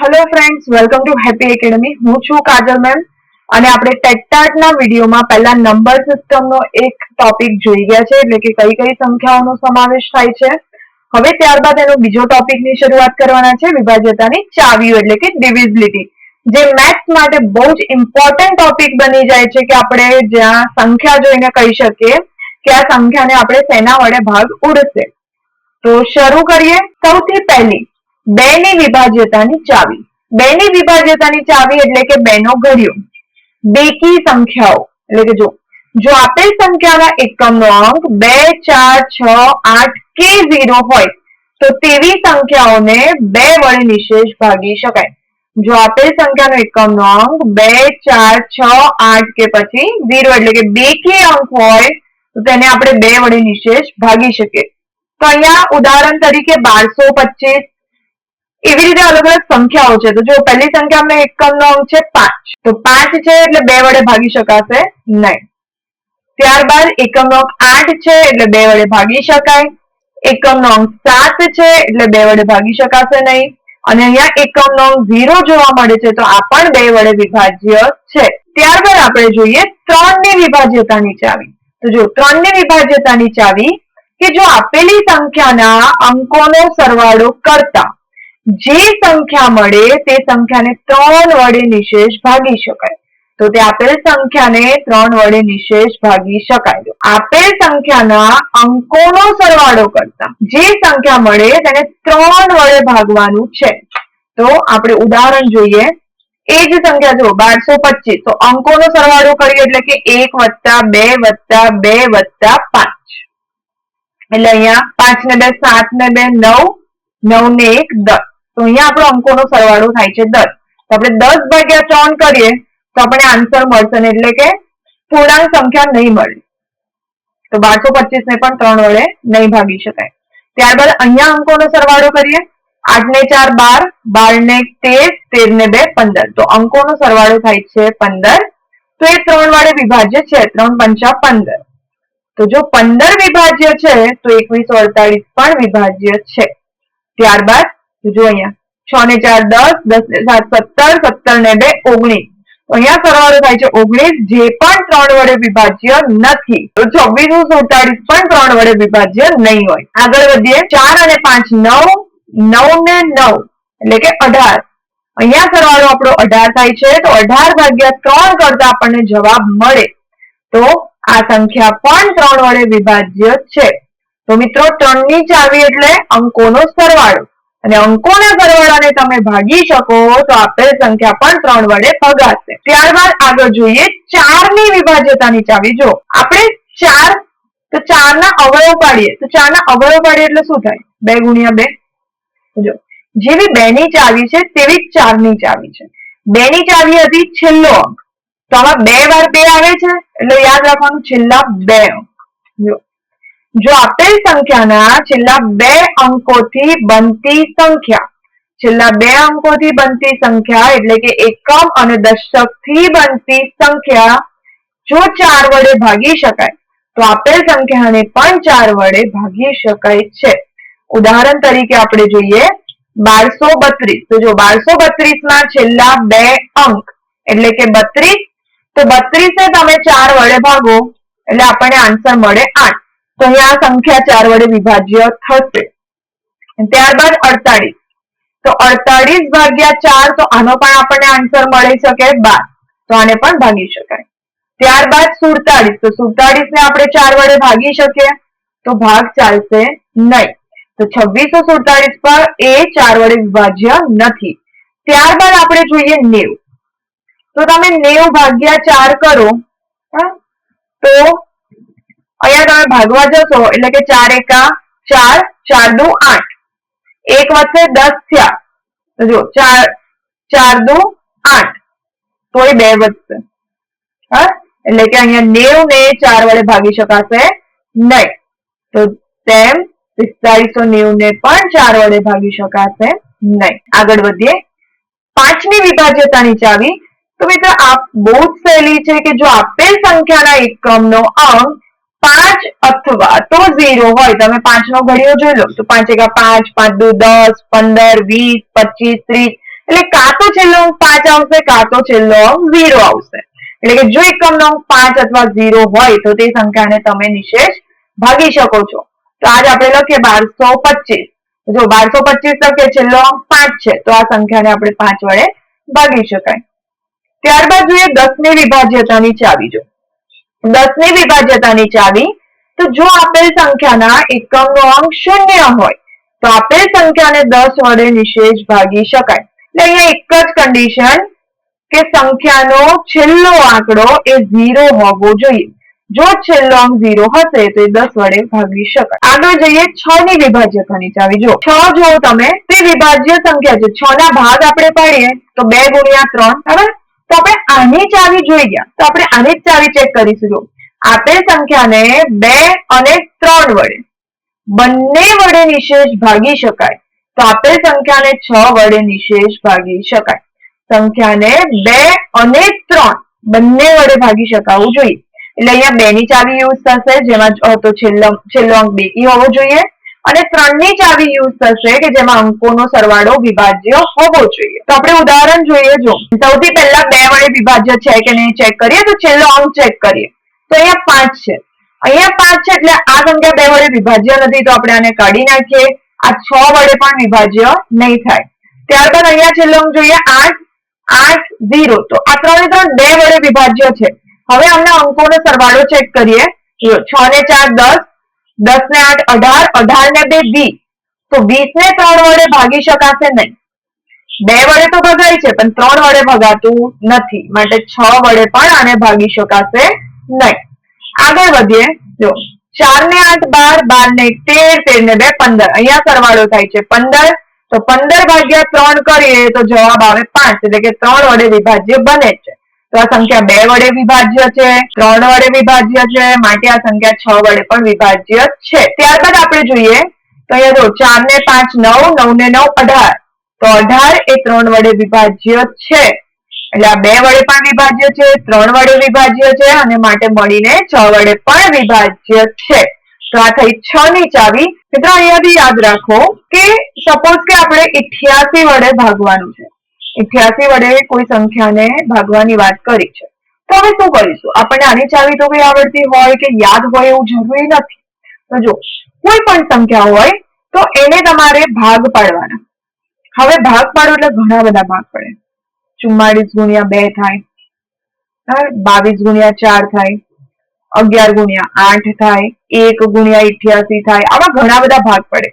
Hello friends welcome to happy academy હું છું કાજલ ma'am અને આપણે ટેકટાર્ટના વિડીયોમાં પહેલા નંબર સિસ્ટમનો એક ટોપિક જોઈ ગયા છે, એટલે કે કઈ કઈ સંખ્યાઓનો સમાવેશ થાય છે. હવે ત્યારબાદ એનો બીજો ટોપિકની શરૂઆત કરવાના છે, વિભાજ્યતાની ચાવીઓ, એટલે કે ડિવિઝિબિલિટી જે મેથ્સ માટે બહુ જ ઇમ્પોર્ટન્ટ ટોપિક બની જાય છે કે આપણે જ્યાં સંખ્યા જોઈને કહી શકીએ કે આ સંખ્યાને આપણે શેના વડે ભાગ ઉડશે. તો શરૂ કરીએ. સૌથી પહેલી બે ની વિભાજ્યતાની ચાવી. બે ની વિભાજ્યતાની ચાવી એટલે કે બે નો ઘડિયો. બેકી સંખ્યાઓ. એટલે કે જો જો આપેલ સંખ્યાના એકમનો અંક બે, ચાર, છ, આઠ, કે ઝીરો હોય, તો તેવી સંખ્યાઓને બે વડે નિશેષ ભાગી શકાય. જો આપેલ સંખ્યાનો એકમનો અંક બે, ચાર, છ, આઠ, કે પછી ઝીરો એટલે કે બે કે અંક હોય, તો તેને આપણે બે વડે નિશેષ ભાગી શકીએ. તો અહીંયા ઉદાહરણ તરીકે બારસો પચીસ એવી રીતે અલગ અલગ સંખ્યાઓ છે. તો જો પહેલી સંખ્યામાં એકમનો અંક છે પાંચ. તો પાંચ છે એટલે બે વડે ભાગી શકાશે નહીં. ત્યારબાદ એકમનો અંક આઠ છે એટલે બે વડે ભાગી શકાય. એકમનો અંક સાત છે એટલે બે વડે ભાગી શકાશે નહીં. અને અહીંયા એકમનો અંક ઝીરો જોવા મળે છે તો આ પણ બે વડે વિભાજ્ય છે. ત્યારબાદ આપણે જોઈએ ત્રણની વિભાજ્યતાની ચાવી તો જો ત્રણની વિભાજ્યતાની ચાવી કે જો આપેલી સંખ્યાના અંકોનો સરવાળો કરતા જે સંખ્યા મળે તે સંખ્યાને ત્રણ વડે નિશેષ ભાગી શકાય. તો તે આપેલ સંખ્યાને ત્રણ વડે નિશેષ ભાગી શકાય. આપેલ સંખ્યાના અંકોનો સરવાળો કરતા જે સંખ્યા મળે તેને ત્રણ વડે ભાગવાનું છે. તો આપણે ઉદાહરણ જોઈએ. એ જ સંખ્યા જો બારસો પચીસ. તો અંકોનો સરવાળો કરીએ એટલે કે એક વત્તા બે વત્તા બે વત્તા પાંચ. એટલે અહીંયા પાંચ ને બે, સાત ને બે, નવ. નવ ને એક, દસ. તો અહીંયા આપણો અંકોનો સરવાળો થાય છે દસ. તો આપણે દસ ભાગ્યા ત્રણ કરીએ, તો આપણે આન્સર મળશે એટલે કે પૂર્ણાંક સંખ્યા નહીં મળે. તો બારસો પચીસ ને પણ ત્રણ વડે નહીં ભાગી શકાય. ત્યારબાદ અહીંયા અંકોનો સરવાળો કરીએ. આઠ ને ચાર બાર બાર ને તેર તેર ને બે પંદર. તો અંકોનો સરવાળો થાય છે પંદર. તો એ ત્રણ વડે વિભાજ્ય છે, ત્રણ પંચા પંદર. તો જો પંદર વિભાજ્ય છે, તો એકવીસો અડતાલીસ પણ વિભાજ્ય છે. ત્યારબાદ જો અહીંયા છ ને ચાર દસ દસ ને સાત સત્તર સત્તર ને બે ઓગણીસ. અહીંયા સરવાળો થાય છે ઓગણીસ, જે પણ ત્રણ વડે વિભાજ્ય નથી. તો છવ્વીસો સુડતાલીસ પણ ત્રણ વડે વિભાજ્ય નહીં હોય. આગળ વધીએ. ચાર અને પાંચ નવ નવ ને નવ, એટલે કે અઢાર. અહીંયા સરવાળો આપણો અઢાર થાય છે, તો અઢાર ભાગ્યા ત્રણ કરતા આપણને જવાબ મળે. તો આ સંખ્યા પણ ત્રણ વડે વિભાજ્ય છે. તો મિત્રો ત્રણની ચાવી એટલે અંકોનો સરવાળો. અને અંકોના સરવાળાને તમે ભાગી શકો તો આપેલ સંખ્યા પણ ત્રણ વડે ભગાશે. ત્યારબાદ આગળ જોઈએ ચારની વિભાજ્યતાની ચાવી. જો આપણે ચાર, તો ચાર ના અવયવ પાડીએ, તો ચાર ના અવયવ પાડીએ એટલે શું થાય? બે ગુણ્યા બે. જો જેવી બે ની ચાવી છે તેવી ચારની ચાવી છે. બે ની ચાવી હતી છેલ્લો અંક. તો આમાં બે વાર બે આવે છે? એટલે યાદ રાખવાનું, છેલ્લા બે અંક. જો જો આપેલ સંખ્યાના છેલ્લા બે અંકોથી બનતી સંખ્યા, છેલ્લા બે અંકોથી બનતી સંખ્યા એટલે કે એકમ અને દશકથી બનતી સંખ્યા, જો ચાર વડે ભાગી શકાય, તો આપેલ સંખ્યાને પણ ચાર વડે ભાગી શકાય છે. ઉદાહરણ તરીકે આપણે જોઈએ બારસો બત્રીસ. તો જો બારસો બત્રીસમાં છેલ્લા બે અંક એટલે કે બત્રીસ, તો બત્રીસ ને તમે ચાર વડે ભાગો એટલે આપણને આન્સર મળે આઠ. તો અહીંયા સંખ્યા ચાર વડે વિભાજ્ય થશે. ત્યારબાદ અડતાલીસ તો અડતાલીસ ભાગ્યા ચાર, તો આનો પણ આપણને આન્સર મળી શકે બાર. તો આને પણ ભાગી શકાય. ત્યારબાદ સુડતાલીસ તો સુડતાલીસ ને આપણે ચાર વડે ભાગી શકીએ. તો ભાગ ચાલશે નહીં. તો છવ્વીસો સુડતાલીસ પર એ ચાર વડે વિભાજ્ય નથી. ત્યારબાદ આપણે જોઈએ નેવ. તો તમે નેવ ભાગ્યા ચાર કરો તો અહીંયા તમે ભાગવા જશો એટલે કે ચાર એકા ચાર ચાર દુ આઠ. એક વચ્ચે દસ થયા. તો જો ચાર ચાર દુ આઠ. તોય બે વધશે. હા? એટલે કે અહીંયા નેવ ને ચાર વડે ભાગી શકાશે નહીં. તો તેમ પિસ્તાળીસો નેવું ને પણ ચાર વડે ભાગી શકાશે નહીં. આગળ વધીએ. પાંચમી વિભાજ્યતાની ચાવી. તો મિત્રો આ બહુ જ સહેલી છે કે જો આપેલ સંખ્યાના એકમનો અંક પાંચ અથવા તો ઝીરો હોય. તમે પાંચ નો ઘડિયો જોઈ લો. તો પાંચ એકા પાંચ પાંચ દુ દસ, પંદર, વીસ, પચીસ, ત્રીસ. એટલે કાં તો છેલ્લો અંક પાંચ આવશે, કાં તો છેલ્લો અંક ઝીરો આવશે. એટલે કે જો એકમનો અંક પાંચ અથવા ઝીરો હોય, તો તે સંખ્યાને તમે નિશેષ ભાગી શકો છો. તો આજ આપણે લખીએ બારસો પચીસ. જો બારસો પચીસ લખીએ, છેલ્લો અંક પાંચ છે, તો આ સંખ્યાને આપણે પાંચ વડે ભાગી શકાય. ત્યારબાદ જોઈએ દસની વિભાજ્યતાની ચાવી જો. દસની વિભાજ્યતાની ચાવી, તો જો આપેલ સંખ્યાના એકમનો અંક શૂન્ય હોય, તો આપેલ સંખ્યાને દસ વડે નિશેષ ભાગી શકાય. એટલે અહીંયા એક જ કન્ડિશન કે સંખ્યાનો છેલ્લો આંકડો એ ઝીરો હોવો જોઈએ. જો છેલ્લો અંક ઝીરો હશે, તો એ દસ વડે ભાગી શકાય. આગળ જઈએ છ ની વિભાજ્યતાની ચાવી. જો છ જો તમે. તે વિભાજ્ય સંખ્યા છે. છ ના ભાગ આપણે પાડીએ, તો બે ગુણ્યા ત્રણ, બરાબર? તો આપણે આની ચાવી જોઈ ગયા. તો આપણે આની જ ચાવી ચેક કરીશું. જો આપેલ સંખ્યાને બે અને ત્રણ વડે બંને વડે નિશેષ ભાગી શકાય. તો આપેલ સંખ્યાને છ વડે નિશેષ ભાગી શકાય. સંખ્યાને બે અને ત્રણ બંને વડે ભાગી શકાવું જોઈએ. એટલે અહીંયા બે ની ચાવી યુઝ થશે, જેમાં તો છેલ્લો છેલ્લો અંક બેકી હોવો જોઈએ. અને ત્રણની ચાવી યુઝ થશે કે જેમાં અંકોનો સરવાળો વિભાજ્ય હોવો જોઈએ. તો આપણે ઉદાહરણ જોઈએ જો. સૌથી પહેલા બે વડે વિભાજ્ય છે કે નહીં ચેક કરીએ? તો છેલ્લો અંક ચેક કરીએ. તો અહીંયા પાંચ છે. અહીંયા પાંચ છે એટલે આ સંખ્યા બે વડે વિભાજ્ય નથી તો આપણે આને કાઢી નાખીએ. આ છ વડે પણ વિભાજ્ય નહીં થાય. ત્યારબાદ અહીંયા છેલ્લો અંક જોઈએ આઠ. આઠ ઝીરો. તો આ ત્રણે ત્રણ બે વડે વિભાજ્ય છે. હવે અમને અંકોનો સરવાળો ચેક કરીએ. છ ને ચાર દસ. દસ ને આઠ, અઢાર અઢાર ને બે, વીસ. તો વીસ ને ત્રણ વડે ભાગી શકાશે નહીં. બે વડે તો ભગાય છે, પણ ત્રણ વડે ભગાતું નથી. માટે છ વડે પણ આને ભાગી શકાશે નહીં. આગળ વધીએ. જો, ચાર ને આઠ, બાર બાર ને તેર તેર ને બે, પંદર. અહીંયા સરવાળો થાય છે પંદર. તો પંદર ભાગ્યા ત્રણ કરીએ તો જવાબ આવે પાંચ. એટલે કે ત્રણ વડે વિભાજ્ય બને છે. તો આ સંખ્યા બે વડે વિભાજ્ય છે, ત્રણ વડે વિભાજ્ય છે, માટે આ સંખ્યા છ વડે પણ વિભાજ્ય છે. ત્યારબાદ આપણે જોઈએ, તો અહીંયા જો ચાર ને પાંચ નવ નવ ને નવ અઢાર, તો અઢાર એ ત્રણ વડે વિભાજ્ય છે. એટલે આ બે વડે પણ વિભાજ્ય છે, ત્રણ વડે વિભાજ્ય છે, અને માટે મળીને છ વડે પણ વિભાજ્ય છે. તો આ થઈ છ ની ચાવી. મિત્રો અહીંયાથી યાદ રાખો કે સપોઝ કે આપણે ઇઠ્યાસી વડે ભાગવાનું છે. ઇઠ્યાસી વડે કોઈ સંખ્યાને ભાગવાની વાત કરી છે. તો હવે શું કરીશું? આપણને આની ચાવી તો કઈ આવડતી હોય કે યાદ હોય એવું જરૂરી નથી. તો જો કોઈ પણ સંખ્યા હોય તો એને તમારે ભાગ પાડવાના. હવે ભાગ પાડો એટલે ઘણા બધા ભાગ પડે. ચુમ્માળીસ ગુણ્યા બે થાય. બાવીસ ગુણ્યા ચાર થાય. અગિયાર ગુણ્યા આઠ થાય. એક ગુણ્યા ઇઠ્યાસી થાય. આવા ઘણા બધા ભાગ પડે.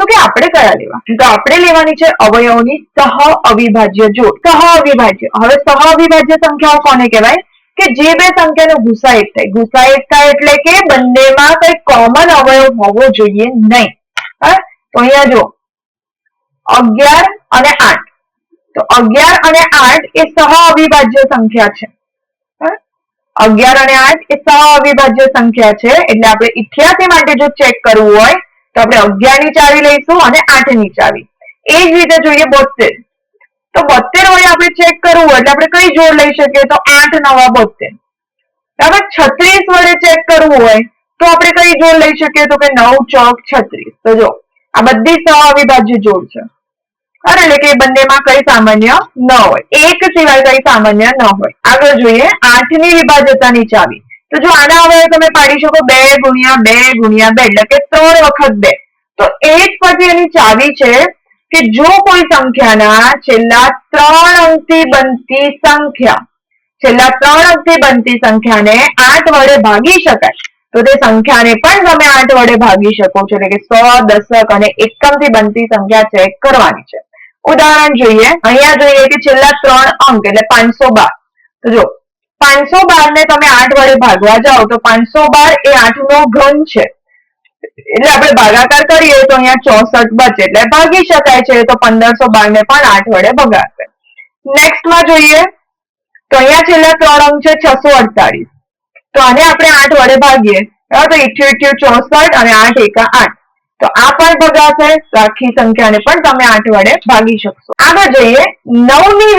તો કે આપણે કયા લેવા? તો આપણે લેવાની છે અવયવોની સહ અવિભાજ્ય જોડ સહ અવિભાજ્ય. હવે સહ અવિભાજ્ય સંખ્યાઓ કોને કહેવાય? કે જે બે સંખ્યાનો ગુસા એક થાય. ગુસા એક થાય એટલે કે બંનેમાં કઈ કોમન અવયવ હોવો જોઈએ નહીં. તો અહીંયા જો અગિયાર અને આઠ. તો અગિયાર અને આઠ એ સહ અવિભાજ્ય સંખ્યા છે. અગિયાર અને આઠ એ સહ અવિભાજ્ય સંખ્યા છે. એટલે આપણે ઇઠ્યાસી માટે જો ચેક કરવું હોય તો આપણે અગિયારની ચાવી લઈશું અને આઠની ચાવી. એ જ રીતે જોઈએ બોતેર તો બોતેર વડે આપણે ચેક કરવું એટલે આપણે કઈ જોડ લઈ શકીએ? તો આઠ, નવા બોતેર બરાબર છત્રીસ વડે ચેક કરવું હોય તો આપણે કઈ જોડ લઈ શકીએ? તો કે નવ, ચોક, છત્રીસ. તો જો, આ બધી સહ અવિભાજ્ય જોડ છે. અરે એટલે કે બંનેમાં કઈ સામાન્ય ન હોય. એક સિવાય કઈ સામાન્ય ન હોય. આગળ જોઈએ આઠની વિભાજ્યતાની ચાવી. તો જો આના હવે તમે પાડી શકો બે ગુણ્યા બે ગુણ્યા બે, એટલે કે ત્રણ વખત બે. તો એ જ પછી એની ચાવી છે કે જો કોઈ સંખ્યાના છેલ્લા ત્રણ અંકથી બનતી સંખ્યા, છેલ્લા ત્રણ અંકથી બનતી સંખ્યાને આઠ વડે ભાગી શકાય. તો તે સંખ્યાને પણ તમે આઠ વડે ભાગી શકો છો, એટલે કે સો દશક અને એકમથી બનતી સંખ્યા ચેક કરવાની છે. ઉદાહરણ જોઈએ, અહીંયા જોઈએ કે છેલ્લા ત્રણ અંક, એટલે પાંચસો બાર. તો જો પાંચસો બાર ને તમે આઠ વડે ભાગવા જાઓ તો પાંચસો બાર એ આઠ નો ઘન છે. એટલે આપણે ભાગાકાર કરીએ તો અહીંયા ચોસઠ બચે. એટલે ભાગી શકાય છે તો પંદરસો બાર ને પણ આઠ વડે ભગાશે. નેક્સ્ટમાં જોઈએ તો અહીંયા છેલ્લા ત્રણ અંક છે છસો અડતાલીસ તો આને આપણે આઠ વડે ભાગીએ. બરાબર? તો ઇઠ્યો ઇઠ્યો, ચોસઠ અને આઠ એકા આઠ. તો આ પણ ભગાશે આખી સંખ્યાને પણ તમે આઠ વડે ભાગી શકશો. આગળ જઈએ. નવની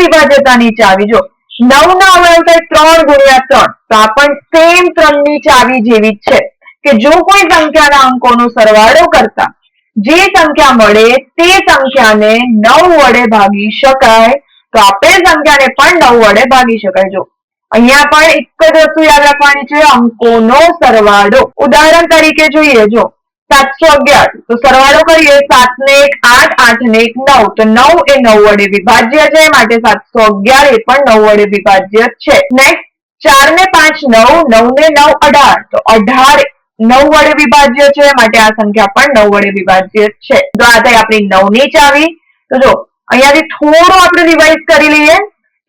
નીચે આવી જો નવ ના અવયવ ત્રણ ગુણ્યા ત્રણ. તો આ પણ સેમ ત્રણની ચાવી જેવી જ છે. કે જો કોઈ સંખ્યાના અંકોનો સરવાળો કરતા જે સંખ્યા મળે તે સંખ્યાને નવ વડે ભાગી શકાય. તો આપેલ સંખ્યાને પણ નવ વડે ભાગી શકાય. જો અહીંયા પણ એક જ વસ્તુ યાદ રાખવાની છે, અંકોનો સરવાળો. ઉદાહરણ તરીકે જોઈએ જો સાતસો અગિયાર. તો સરવાળો કરીએ સાત ને એક આઠ આઠ ને એક નવ. તો નવ એ નવ વડે વિભાજ્ય છે માટે સાતસો અગિયાર એ પણ નવ વડે વિભાજ્ય છે. નેક્સ્ટ ચાર ને પાંચ નવ નવ ને નવ અઢાર. તો અઢાર નવ વડે વિભાજ્ય છે માટે આ સંખ્યા પણ નવ વડે વિભાજ્ય છે. તો આ થઈ આપણી નવની ચાવી. તો જો, અહીંયાથી થોડું આપણે રિવાઇઝ કરી લઈએ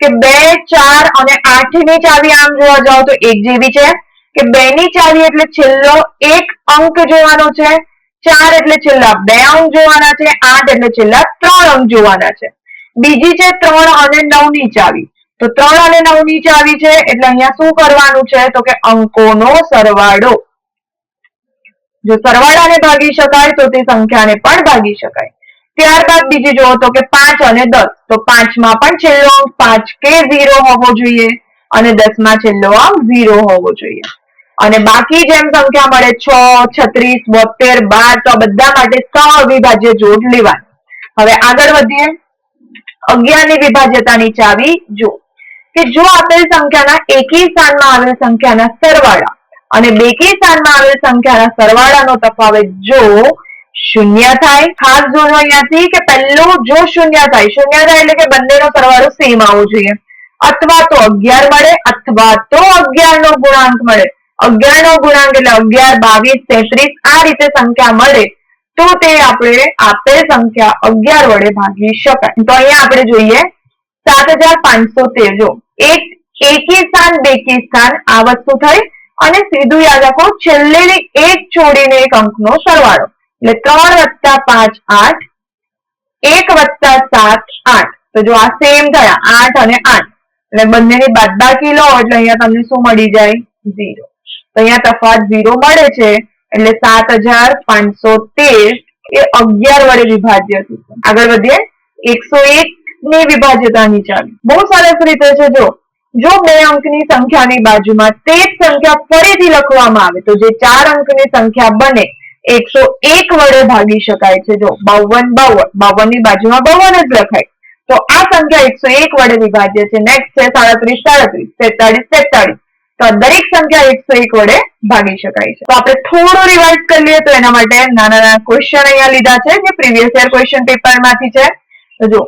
કે બે, ચાર અને આઠની ચાવી આમ જોવા જાવ તો એક જેવી છે. કે બે ની ચાવી એટલે છેલ્લો એક અંક જોવાનો છે, ચાર એટલે છેલ્લા બે અંક જોવાના છે, આઠ એટલે છેલ્લા ત્રણ અંક જોવાના છે. બીજી છે ત્રણ અને નવની ચાવી. તો ત્રણ અને નવની ચાવી છે, એટલે અહીંયા શું કરવાનું છે? તો કે અંકોનો સરવાળો. જો સરવાળાને ભાગી શકાય, તો તે સંખ્યાને પણ ભાગી શકાય. ત્યારબાદ બીજી જુઓ તો કે પાંચ અને દસ. તો પાંચમાં પણ છેલ્લો અંક પાંચ કે ઝીરો હોવો જોઈએ અને દસમાં છેલ્લો અંક ઝીરો હોવો જોઈએ. અને બાકી જેમ સંખ્યા મળે છ, છત્રીસ બોતેર બાર, તો બધા માટે સ અવિભાજ્ય જોડ લેવાનું. હવે આગળ વધીએ. અગિયારની વિભાજ્યતાની ચાવી જો કે જો આપેલ સંખ્યાના એકી સ્થાનમાં આવેલ સંખ્યાના સરવાળા અને બેકી સ્થાનમાં આવેલ સંખ્યાના સરવાળાનો તફાવત જો શૂન્ય થાય, ખાસ જોજો અહીંયાથી કે પહેલું જો શૂન્ય થાય શૂન્ય થાય એટલે કે બંનેનો સરવાળો સેમ આવવો જોઈએ. અથવા તો અગિયાર મળે, અથવા તો અગિયાર નો ગુણાંક મળે. અગિયાર નો ગુણાંક એટલે અગિયાર, બાવીસ, તેત્રીસ આ રીતે સંખ્યા મળે તો તે આપણે આપેલ સંખ્યા અગિયાર વડે ભાગી શકાય. તો અહીંયા આપણે જોઈએ સાત હજાર પાંચસો તેર જો એક, એકી સ્થાન, બેકી સ્થાન આ વસ્તુ થઈ અને સીધું યાદ રાખો છેલ્લેની એક છોડીને એક અંકનો સરવાળો. એટલે ત્રણ વત્તા પાંચ આઠ, એક વત્તા સાત આઠ. તો જો આ સેમ થયા આઠ અને આઠ. એટલે બંનેની બાદબાકી લો એટલે અહીંયા તમને શું મળી જાય? ઝીરો. તો અહીંયા તફાવત ઝીરો મળે છે, એટલે સાત હજાર પાંચસો તેર એ અગિયાર વડે વિભાજ્ય થશે આગળ વધીએ, એકસો એક ની વિભાજ્યતાની ચાવી બહુ સરસ રીતે છે, જો. જો બે અંકની સંખ્યાની બાજુમાં તે જ સંખ્યા ફરીથી લખવામાં આવે, તો જે ચાર અંકની સંખ્યા બને, એકસો એક વડે ભાગી શકાય છે, જો. બાવન બાવન. બાવનની બાજુમાં બાવન જ લખાય. તો આ સંખ્યા એકસો એક વડે વિભાજ્ય છે. નેક્સ્ટ છે સાડત્રીસ સાડત્રીસ. તેતાળીસ તેતાલીસ તો દરેક સંખ્યા એકસો એક વડે ભાગી શકાય છે. તો આપણે થોડું રિવાઇઝ કરી લઈએ તો એના માટે નાના નાના ક્વેશ્ચન અહીંયા લીધા છે, જે પ્રીવિયસ યર ક્વેશ્ચન પેપરમાંથી છે. તો જો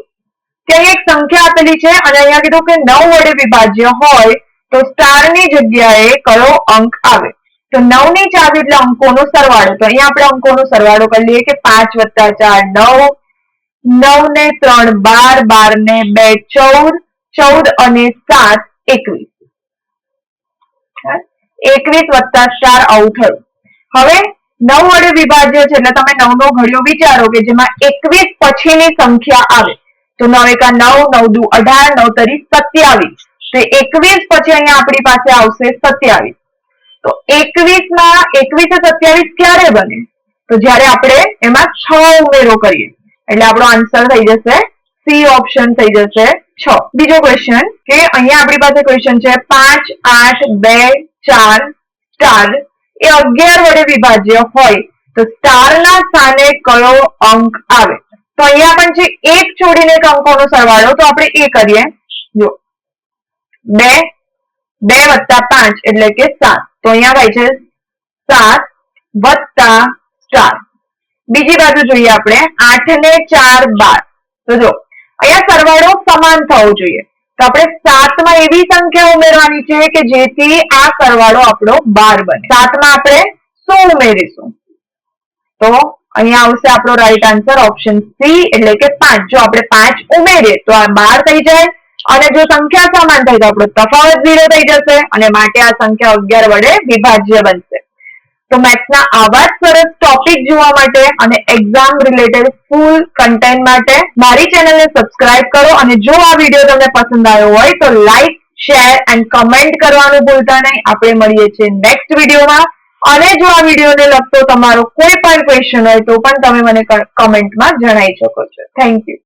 ત્યાં એક સંખ્યા આપેલી છે અને અહીંયા કીધું કે નવ વડે વિભાજ્ય હોય તો સ્ટારની જગ્યાએ કયો અંક આવે? તો નવની ચાવી એટલે અંકોનો સરવાળો. તો અહીંયા આપણે અંકોનો સરવાળો કરી લઈએ કે પાંચ વત્તા ચાર નવ નવ ને ત્રણ બાર બાર ને બે ચૌદ ચૌદ અને સાત એકવીસ. એકવીસ વત્તા ચાર આવું થયું. હવે નવ વડે વિભાજ્ય છે, એટલે તમે નવ નો ઘડિયો વિચારો કે જેમાં એકવીસ પછીની સંખ્યા આવે. તો નવ એકા નવ નવ દુ અઢાર, નવ તરી સત્યાવીસ. તો એકવીસ પછી અહીંયા આપણી પાસે આવશે સત્યાવીસ. તો એકવીસમાં એકવીસ સત્યાવીસ ક્યારે બને? તો જ્યારે આપણે એમાં છ ઉમેરો કરીએ. એટલે આપણો આન્સર થઈ જશે સી ઓપ્શન થઈ જશે છ. બીજો ક્વેશ્ચન કે અહીંયા આપણી પાસે ક્વેશ્ચન છે, પાંચ, આઠ, બે, ચાર, સ્ટાર. એ અગિયાર વડે વિભાજ્ય હોય તો સ્ટારના સ્થાને કયો અંક આવે? તો અહીંયા પણ છે, એક છોડીને એક અંકોનો સરવાળો તો આપણે એ કરીએ. જો, બે બે વત્તા પાંચ એટલે કે સાત. તો અહીંયા થાય છે, સાત વત્તા ચાર બીજી બાજુ જોઈએ આપણે, આઠ ને ચાર બાર. તો જો અહીંયા સરવાળો સમાન થવો જોઈએ. તો આપણે સાતમાં એવી સંખ્યા ઉમેરવાની છે કે જેથી આ સરવાળો આપણો બાર બને. સાતમાં આપણે શું ઉમેરીશું? તો અહીંયા આવશે આપણો રાઈટ આન્સર ઓપ્શન સી એટલે કે પાંચ. જો આપણે પાંચ ઉમેરીએ તો આ બાર થઈ જાય. અને જો સંખ્યા સમાન થાય તો આપણો તફાવત ઝીરો થઈ જશે અને માટે આ સંખ્યા અગિયાર વડે વિભાજ્ય બનશે. તો મેથ્સના આવા જ સરસ ટોપિક જોવા માટે અને એક્ઝામ રિલેટેડ ફૂલ કન્ટેન્ટ માટે મારી ચેનલને સબસ્ક્રાઇબ કરો અને જો આ વીડિયો તમને પસંદ આવ્યો હોય તો લાઈક શેર એન્ડ કમેન્ટ કરવાનું ભૂલતા નહીં. આપણે મળીએ છીએ નેક્સ્ટ વિડીયોમાં અને જો આ વિડીયોને લગતો તમારો કોઈ પણ ક્વેશ્ચન હોય તો પણ તમે મને કમેન્ટમાં જણાવી શકો છો. Thank you